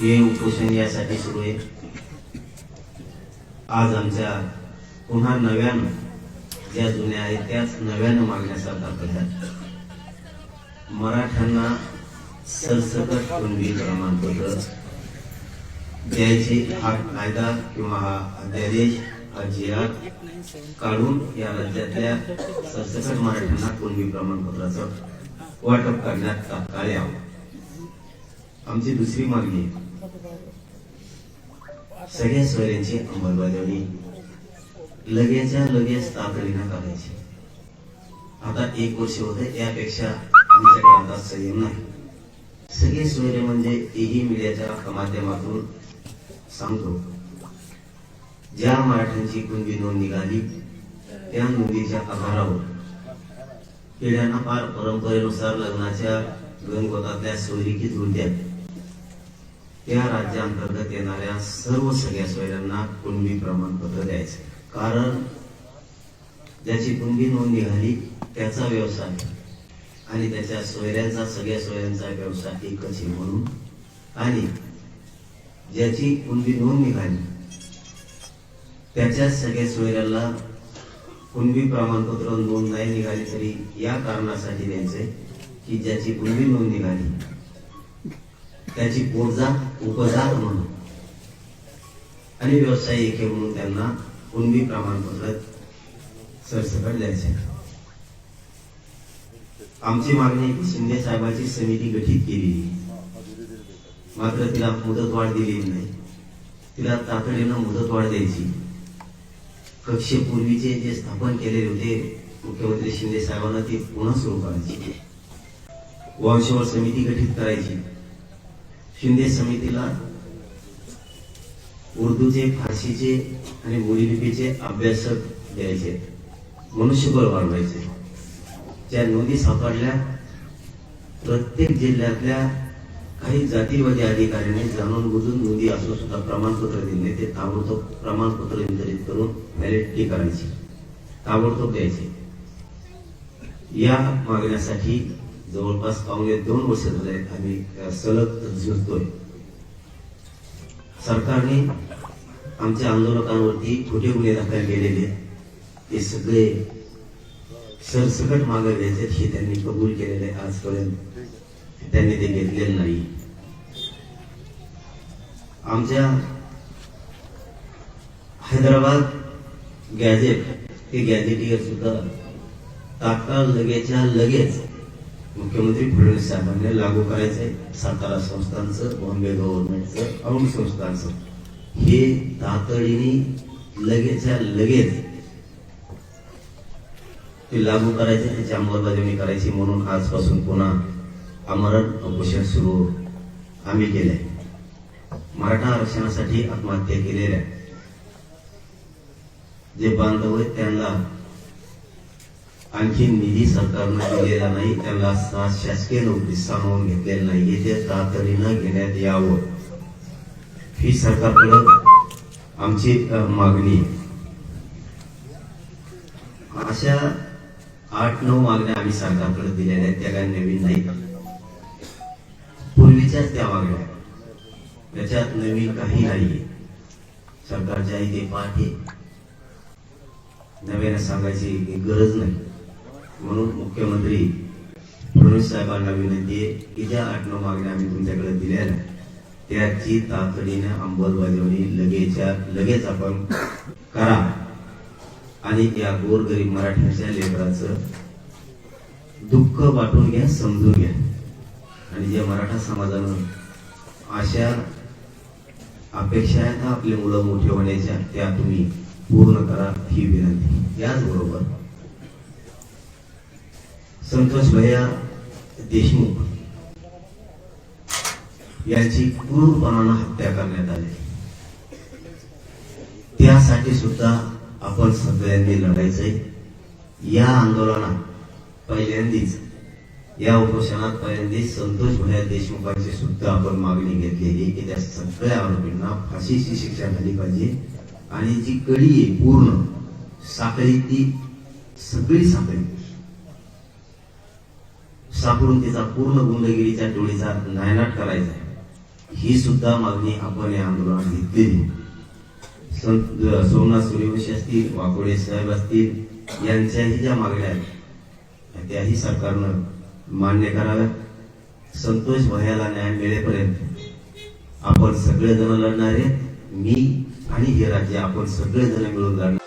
हे उपोषण यासाठी सुरू आहे. आज आमच्या पुन्हा नव्यानं ज्या जुन्या आहेत त्याच नव्यानं मागण्या सरकार करतात. मराठ्यांना सरसकट कुणबी प्रमाणपत्र द्यायचे हा कायदा किंवा हा अध्यादेश हा जी काढून या राज्यातल्या सरसकट मराठ्यांना कुणबी प्रमाणपत्राचं वाटप करण्यात तात्काळ यावं. आमची दुसरी मागणी आहे. सगळ्या सोयऱ्यांची अंमलबजावणी. लगेचच्या लगेच तातडीनं करायची. आता एक वर्ष होते यापेक्षा आमच्याकडे आता संयम नाही. सगळे सोयरे म्हणजे एही मीडियाच्या माध्यमातून सांगतो. ज्या मराठ्यांची कुणबी नोंद निघाली त्या नोंदीच्या आधारावर. पिढ्यांना फार परंपरेनुसार लग्नाच्या गणगोतातल्या सोयरिकीत होत्या त्या राज्यांतर्गत येणाऱ्या सर्व सगळ्या सोयऱ्यांना कुणबी प्रमाणपत्र द्यायचे. कारण ज्याची कुणबी नोंद निघाली त्याचा व्यवसाय आणि त्याच्या सोयऱ्यांचा सगळ्या सोयऱ्यांचा व्यवसाय एकच आहे म्हणून. आणि ज्याची कुणबी नोंद निघाली त्याच्या सगळ्या सोयऱ्याला कुणबी प्रमाणपत्र नोंद नाही निघाली तरी या कारणासाठी द्यायचंय की ज्याची कुणबी नोंद निघाली त्याची पोटजात उपजात म्हणून. आणि व्यावसायिक हे म्हणून त्यांना कुणबी प्रमाणपत्र सरसकट द्यायचे. आमची मागणी आहे की शिंदे साहेबांची समिती गठीत केली मात्र तिला मुदतवाढ दिली नाही. तिला तातडीनं मुदतवाढ द्यायची. कक्षेपूर्वीचे जे स्थापन केलेले होते मुख्यमंत्री शिंदे साहेबांना ते पुन्हा सुरू करायची. वंशवर समिती गठीत करायची. शिंदे समितीला उर्दूचे फारसीचे आणि बोलीलिपीचे अभ्यासक द्यायचे. मनुष्यबळ वाढवायचे. ज्या नोंदी सापडल्या प्रत्येक जिल्ह्यातल्या काही जातीवादी अधिकाऱ्यांनी जाणून बुजून नोंदी असून सुद्धा प्रमाणपत्र दिले. ते ताबडतोब प्रमाणपत्र वितरित करून व्हॅलिडिटी करायची. ताबडतोब द्यायचे. या मागण्यासाठी जवळपास पावणे दोन वर्ष झाले आम्ही सलग झुजतोय सरकारने आमच्या आंदोलकांवरती खोटे गुन्हे दाखल केलेले ते सगळे सरसकट मागे घ्यायचे हे त्यांनी कबूल केलेले आजपर्यंत. त्यांनी ते घेतलेलं नाही. आमच्या हैदराबाद गॅझेट हे गॅझेटियर सुद्धा तात्काळ लगेच्या लगेच मुख्यमंत्री फडणवीस साहेबांनी लागू करायचंय. सातारा संस्थांचं बॉम्बे गव्हर्नमेंटचं औंध संस्थांचं. हे तातडीने लगेच्या लगेच ते लागू करायचे त्याची अंमलबजावणी करायची म्हणून आजपासून पुन्हा आमरण उपोषण सुरू आम्ही केलंय. मराठा आरक्षणासाठी आत्महत्या केलेल्या जे बांधव आहेत त्यांना आणखी निधी सरकारनं दिलेला नाही त्यांना शासकीय नोकरी सामावून घेतलेलं नाही. हे ते तातडीनं घेण्यात यावं ही सरकारकडं आमची मागणी अशा आठ नऊ मागण्या आम्ही सरकारकडे दिलेल्या आहेत त्या काही नवीन नाही. पूर्वीच्याच त्या मागण्या त्याच्यात नवीन काही नाही सरकारच्या इथे पाठ नव्याने सांगायची गरज नाही. म्हणून मुख्यमंत्री फडणवीस साहेबांना विनंती आहे की ज्या आठ नऊ मागण्या आम्ही तुमच्याकडे दिल्या त्याची तातडीने अंमलबजावणी लगेच्या लगेच आपण करा. आणि या गोरगरीब मराठ्यांच्या लेकराचं दुःख वाटून घ्या समजून घ्या. आणि जे मराठा समाजानं अशा अपेक्षा आहेत आपली आपले मुलं मोठे होण्याच्या त्या तुम्ही पूर्ण करा ही विनंती. याचबरोबर संतोष भैया देशमुख यांची क्रूरपणानं हत्या करण्यात आली. त्यासाठी सुद्धा आपण सगळ्यांनी लढायचंय. या आंदोलनात पहिल्यांदीच या उपोषणात पहिल्यांदीच संतोष भैया देशमुखांची सुद्धा आपण मागणी घेतलेली की त्या सगळ्या आरोपींना फाशीची शिक्षा झाली पाहिजे. आणि जी कडी आहे पूर्ण साखळी ती सगळी साखळी सापडून तिचा पूर्ण गुंडगिरीच्या टोळीचा नायनाट करायचा ही सुद्धा मागणी आपण या आंदोलनात घेतलेली संत सोमनाथ सूर्यवंशी असतील वाकोडे साहेब असतील यांच्याही ज्या मागण्या आहेत त्याही सरकारनं मान्य कराव्यात. संतोष भयाला न्याय मिळेपर्यंत आपण सगळेजण लढणार आहेत. मी आणि हे राज्य आपण सगळेजण मिळून लढणार